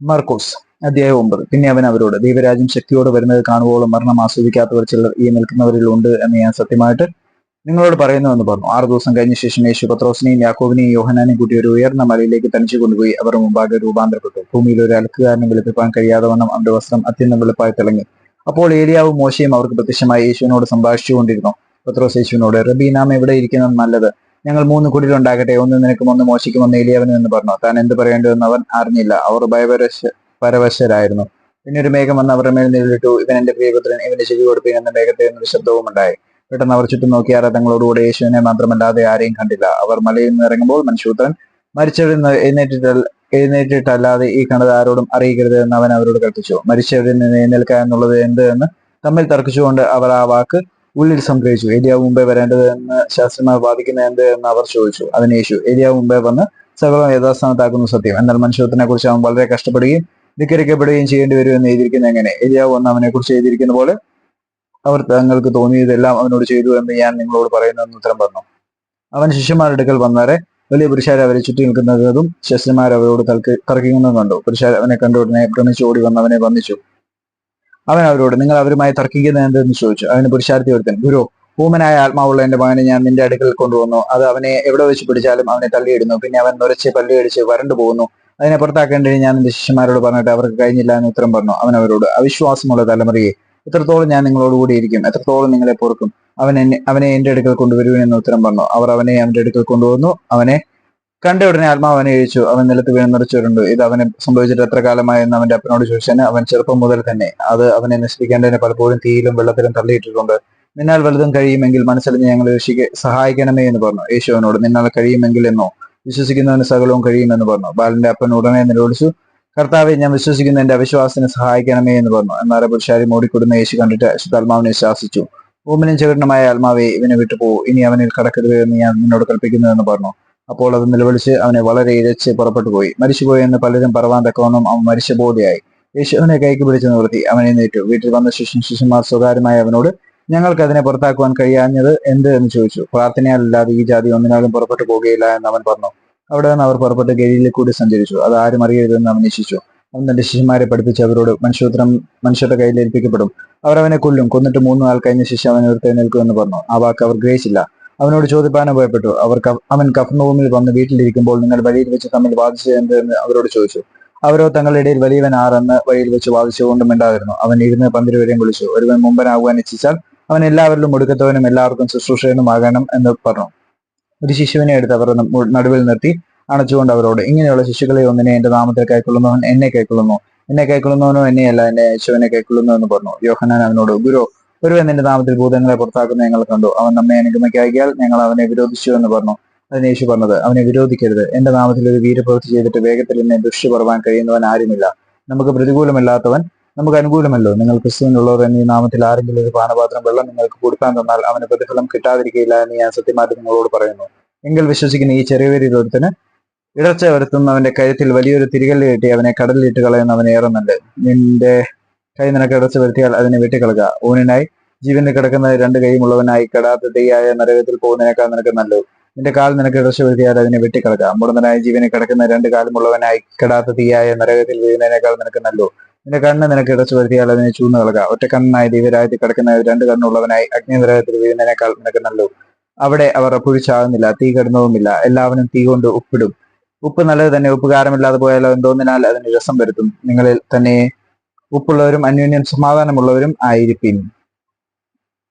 മർക്കോസ് അധ്യായം ഒമ്പത്. പിന്നെ അവൻ അവരോട് ദൈവരാജ്യം ശക്തിയോട് വരുന്നത് കാണുവോളം മരണം ആസ്വദിക്കാത്തവർ ചിലർ ഈ നിൽക്കുന്നവരിൽ ഉണ്ട് എന്ന് ഞാൻ സത്യമായിട്ട് നിങ്ങളോട് പറയുന്നു എന്ന് പറഞ്ഞു. ആറു ദിവസം കഴിഞ്ഞ ശേഷം യേശു പത്രോസിനെയും യാക്കോബിനെയും യോഹനാനെയും കൂട്ടി ഒരു ഉയർന്ന മലയിലേക്ക് തനിച്ചു കൊണ്ടുപോയി അവർ മുമ്പാകെ രൂപാന്തരപ്പെട്ടു. ഭൂമിയിൽ ഒരു അലക്കുകാരനെ വെളുപ്പിപ്പാൻ കഴിയാതെ വണ്ണം അവന്റെ വസ്ത്രം അത്യന്തം വെളുപ്പായി തിളങ്ങി. അപ്പോൾ ഏലിയാവും മോശയും അവർക്ക് പ്രത്യക്ഷമായി യേശുവിനോട് സംഭാഷിച്ചുകൊണ്ടിരുന്നു. പത്രോസ് യേശുവിനോട് റബി നാം എവിടെ ഇരിക്കുന്നത് നല്ലത്? ഞങ്ങൾ മൂന്ന് കുടിലുണ്ടാകട്ടെ. ഒന്ന് നിനക്കും ഒന്ന് മോശിക്കും ഒന്ന് ഇലിയവനും എന്ന് പറഞ്ഞു. താൻ എന്ത് പറയേണ്ടതെന്ന് അവൻ അറിഞ്ഞില്ല. അവർ ഭയപരശ പരവശരായിരുന്നു. പിന്നെ ഒരു മേഘം വന്ന് അവരുടെ മേൽ നേരിട്ടു ഇവൻ എന്റെ പ്രിയപുത്രൻ ഇവന്റെ ചെവി കൊടുപ്പിൻ എന്ന മേഘത്തെ എന്ന് ശബ്ദവും ഉണ്ടായി. പെട്ടെന്ന് അവർ ചുറ്റും നോക്കിയാൽ തങ്ങളോടുകൂടെ യേശുവിനെ മാത്രമല്ലാതെ ആരെയും കണ്ടില്ല. അവർ മലയിൽ നിന്ന് ഇറങ്ങുമ്പോൾ മനുഷ്യപുത്രൻ മരിച്ചവരിൽ നിന്ന് എഴുന്നേറ്റിട്ട് എഴുന്നേറ്റിട്ടല്ലാതെ ഈ കണ്ടത് ആരോടും അറിയിക്കരുത് എന്ന് അവൻ അവരോട് കൽപ്പിച്ചു. മരിച്ചവരിൽ നിന്ന് എഴുന്നേൽക്കുക എന്നുള്ളത് എന്ത് എന്ന് തമ്മിൽ തർക്കിച്ചുകൊണ്ട് അവർ ആ വാക്ക് ഉള്ളിൽ സംഗ്രഹിച്ചു. ഏലിയാവ് മുമ്പേ വരേണ്ടത് എന്ന് ശാസ്ത്രന്മാർ വാദിക്കുന്ന എന്ത് എന്ന് അവർ ചോദിച്ചു. അതിന് യേശു ഏലിയാവ് മുമ്പേ വന്ന് സകലം യഥാസ്ഥാനത്താക്കുന്നു സത്യം. എന്നാൽ മനുഷ്യത്തിനെ കുറിച്ച് അവൻ വളരെ കഷ്ടപ്പെടുകയും ധിക്കരിക്കപ്പെടുകയും ചെയ്യേണ്ടി വരും എന്ന് എഴുതിയിരിക്കുന്നത് എങ്ങനെ? ഏലിയാവ് വന്ന് അവനെ കുറിച്ച് എഴുതിയിരിക്കുന്ന പോലെ അവർ തങ്ങൾക്ക് തോന്നിയതെല്ലാം അവനോട് ചെയ്തു എന്ന് ഞാൻ നിങ്ങളോട് പറയുന്നു എന്ന് ഉത്തരം പറഞ്ഞു. അവൻ ശിഷ്യന്മാരുടെ അടുക്കൽ വന്നാറെ വലിയ പുരുഷാരെ അവരെ ചുറ്റി നിൽക്കുന്നതും ശിഷ്യന്മാരെ അവരോട് തർക്കിക്കുന്നതും കണ്ടു. പുരുഷാർ അവനെ കണ്ട ഉടനെ ഭ്രമിച്ചു ഓടി വന്ന് അവനെ വന്നിച്ചു അവൻ അവരോട് നിങ്ങൾ അവരുമായി തർക്കിക്കുന്നത് എന്തെന്ന് ചോദിച്ചു? അവന് പുരുഷാർത്ഥി ഒരുത്തൻ ഗുരു ഊമനായ ആത്മാവുള്ള എന്റെ മകനെ ഞാൻ നിന്റെ അടുക്കൽ കൊണ്ടുവന്നു. അത് അവനെ എവിടെ വെച്ച് പിടിച്ചാലും അവനെ തള്ളിയിടുന്നു. പിന്നെ അവൻ നുരച്ച് പള്ളിയടിച്ച് വരണ്ടു പോകുന്നു. അതിനെ പുറത്താക്കേണ്ടതിന് ഞാൻ എന്റെ ശിഷ്യന്മാരോട് പറഞ്ഞിട്ട് അവർക്ക് കഴിഞ്ഞില്ല എന്ന് ഉത്തരം പറഞ്ഞു. അവൻ അവരോട് അവിശ്വാസമുള്ള തലമുറയെ എത്രത്തോളം ഞാൻ നിങ്ങളോട് കൂടിയിരിക്കും എത്രത്തോളം നിങ്ങളെ പൊറുക്കും. അവൻ എന്നെ അവനെ എന്റെ അടുക്കൽ കൊണ്ടുവരുവൻ എന്ന് ഉത്തരം പറഞ്ഞു. അവർ അവനെ അവന്റെ അടുക്കൽ കൊണ്ടുവന്നു. അവനെ കണ്ട ഉടനെ ആത്മാവ് അവനെ അയച്ചു അവൻ നിലത്ത് വീണ് നിറച്ചുണ്ട് ഇത് അവനെ സംഭവിച്ചിട്ട് എത്ര കാലമായി എന്ന് അവന്റെ അപ്പനോട് ചോദിച്ചതിന് അവൻ ചെറുപ്പം മുതൽ തന്നെ അത് അവനെ നശിപ്പിക്കേണ്ടതിന് പലപ്പോഴും തീയിലും വെള്ളത്തിലും തള്ളിയിട്ടിട്ടുണ്ട്. നിന്നാൽ വലുതും കഴിയുമെങ്കിൽ മനസ്സിലിഞ്ഞ് ഞങ്ങൾ ഋഷിക്ക് സഹായിക്കണമേ എന്ന് പറഞ്ഞു. യേശു അവനോട് നിന്നാൽ കഴിയുമെങ്കിൽ എന്നോ? വിശ്വസിക്കുന്നവന് സകലവും കഴിയുമെന്ന് പറഞ്ഞു. ബാലന്റെ അപ്പൻ ഉടനെ നിലവിളിച്ചു കർത്താവെ ഞാൻ വിശ്വസിക്കുന്ന എന്റെ അവിശ്വാസത്തിന് സഹായിക്കണമേ എന്ന് പറഞ്ഞു. എന്നാൽ പുരുഷാരി മൂടിക്കൊടുന്ന യേശു കണ്ടിട്ട് ശുദ്ധാത്മാവിനെ ശാസിച്ചു. ഭൂമിനും ചകിടനുമായ ആത്മാവെ ഇവനെ വിട്ടുപോകൂ. ഇനി അവനിൽ കടക്കരുത് എന്ന് ഞാൻ നിന്നോട് കൽപ്പിക്കുന്നു എന്ന് പറഞ്ഞു. അപ്പോൾ അത് നിലവിളിച്ച് അവനെ വളരെ ഇരച്ച് പുറപ്പെട്ടു പോയി. മരിച്ചുപോയി എന്ന് പലരും പറവാൻ തക്കവണ്ണം അവൻ മരിച്ച ബോധയായി യേശു അവനെ കൈക്ക് പിടിച്ച് നിർത്തി അവനെ നീറ്റു വീട്ടിൽ വന്ന ശിഷ്യൻ ശിഷ്യന്മാർ സ്വകാര്യമായി അവനോട് ഞങ്ങൾക്ക് അതിനെ പുറത്താക്കുവാൻ കഴിയാഞ്ഞത് എന്ത്? എന്ന് ചോദിച്ചു. പ്രാർത്ഥനയല്ലാതെ ഈ ജാതി ഒന്നിനാലും പുറപ്പെട്ടു പോകുകയില്ല എന്ന് അവൻ പറഞ്ഞു. അവിടെ നിന്ന് അവർ പുറപ്പെട്ട് ഗലിയിൽ കൂടി സഞ്ചരിച്ചു. അത് ആരും അറിയരുതെന്ന് അവൻ നിശ്ചയിച്ചു. അവൻ തന്റെ ശിഷ്യന്മാരെ പഠിപ്പിച്ച് അവരോട് മനുഷ്യത്രം മനുഷ്യരുടെ കയ്യിൽ ഏൽപ്പിക്കപ്പെടും. അവർ അവനെ കൊല്ലും. കൊന്നിട്ട് മൂന്ന് നാൾ കഴിഞ്ഞ ശിശു അവൻ നിൽക്കുമെന്ന് പറഞ്ഞു. ആ വാക്ക് അവർ ഗ്രഹിച്ചില്ല. അവനോട് ചോദിപ്പാനും ഭയപ്പെട്ടു. അവർ അവൻ കഫർനഹൂമിൽ വന്ന് വീട്ടിലിരിക്കുമ്പോൾ നിങ്ങൾ വഴിയിൽ വെച്ച് തമ്മിൽ വാദിച്ചത് എന്ത് എന്ന് അവരോട് ചോദിച്ചു. അവരോ തങ്ങളുടെ ഇടയിൽ വലിയവൻ ആറെന്ന് വഴിയിൽ വെച്ച് വാദിച്ചുകൊണ്ടും ഉണ്ടായിരുന്നു. അവൻ ഇരുന്ന് പന്തിരുവരെയും വിളിച്ചു. ഒരുവൻ മുമ്പനാകുവാൻ ഇച്ഛിച്ചാൽ അവൻ എല്ലാവരിലും ഒടുക്കത്തവനും എല്ലാവർക്കും ശുശ്രൂഷകനും ആകണം എന്ന് പറഞ്ഞു. ഒരു ശിശുവിനെ എടുത്ത് അവർ നടുവിൽ നിർത്തി അണച്ചുകൊണ്ട് അവരോട് ഇങ്ങനെയുള്ള ശിശുക്കളെ ഒന്നിനെ എന്റെ നാമത്തിൽ കൈക്കൊള്ളുന്നവൻ എന്നെ കൈക്കൊള്ളുന്നു. എന്നെ കൈക്കൊള്ളുന്നവനോ എന്നെയല്ല എന്നെ യേശുവിനെ കൈക്കൊള്ളുന്നു എന്ന് പറഞ്ഞു. യോഹനാൻ അവനോട് ഗുരു ഒരുവൻ നിന്റെ നാമത്തിൽ ഭൂതങ്ങളെ പുറത്താക്കുന്ന ഞങ്ങൾ കണ്ടു. അവൻ നമ്മെ അനുഗമിക്കാകിയാൽ ഞങ്ങൾ അവനെ വിരോധിച്ചു എന്ന് പറഞ്ഞു. അതിന് യേശു പറഞ്ഞത് അവനെ വിരോധിക്കരുത്. എന്റെ നാമത്തിൽ ഒരു വീരപ്രവൃത്തി ചെയ്തിട്ട് വേഗത്തിൽ എന്നെ ദുഷ്ടി പറവാൻ കഴിയുന്നവൻ ആരുമില്ല. നമുക്ക് പ്രതികൂലമല്ലാത്തവൻ നമുക്ക് അനുകൂലമല്ലോ. നിങ്ങൾ ക്രിസ്തുവിനുള്ളവർ എന്നീ നാമത്തിൽ ആരെങ്കിലും ഒരു പാനപാത്രം വെള്ളം നിങ്ങൾക്ക് കൊടുക്കാൻ തന്നാൽ അവന് പ്രതിഫലം കിട്ടാതിരിക്കില്ല എന്ന് ഞാൻ സത്യമായിട്ട് നിങ്ങളോട് പറയുന്നു. എങ്കിൽ വിശ്വസിക്കുന്ന ഈ ചെറിയ ഒരുത്തന് ഇടർച്ച വരുത്തുന്നവന്റെ കഴുത്തിൽ വലിയൊരു തിരികല്ല് കെട്ടി അവനെ കടലിലിട്ട് കളയുന്നവൻ ഏറുന്നുണ്ട് നിന്റെ കൈ നിനക്ക് അടച്ചു വരുത്തിയാൽ അതിനെ വെട്ടിക്കളക. ഊനിനായി ജീവന് കിടക്കുന്ന രണ്ട് കൈയുമുള്ളവനായി കെടാത്ത തെയ്യായ നരകത്തിൽ പോകുന്നതിനേക്കാൾ നിനക്ക് നല്ലത്. നിന്റെ കാൽ നിനക്ക് ഇടച്ചു വരുത്തിയാൽ അതിനെ വെട്ടിക്കളക. മുടന്തനായ ജീവന് കിടക്കുന്ന രണ്ട് കാലുമുള്ളവനായി കെടാത്ത തീയായ നരകത്തിൽ വീഴുന്നതിനേക്കാൾ നിനക്ക് നല്ലു നിന്റെ കണ്ണ് നിനക്ക് ഇടച്ചു വരുത്തിയാൽ അതിനെ ചൂന്ന് കളക. ഒറ്റ കണ്ണനായി ദൈവരാജ്യത്തിൽ കിടക്കുന്ന രണ്ട് കണ്ണുള്ളവനായി അഗ്നി നരകത്തിൽ വീഴുന്നതിനേക്കാൾ നിനക്ക് നല്ലു അവിടെ അവർ അപ്പുഴിച്ചാകുന്നില്ല തീ കിടന്നതുമില്ല. എല്ലാവരും തീ കൊണ്ട് ഉപ്പിടും ഉപ്പ് നല്ലത് തന്നെ. ഉപ്പ് കാരമില്ലാതെ പോയാലോ എന്തോന്നിനാൽ അതിന് രസം വരുത്തും. നിങ്ങളിൽ തന്നെ ഉപ്പുള്ളവരും അന്യോന്യം സമാധാനമുള്ളവരും ആയിരിക്കും.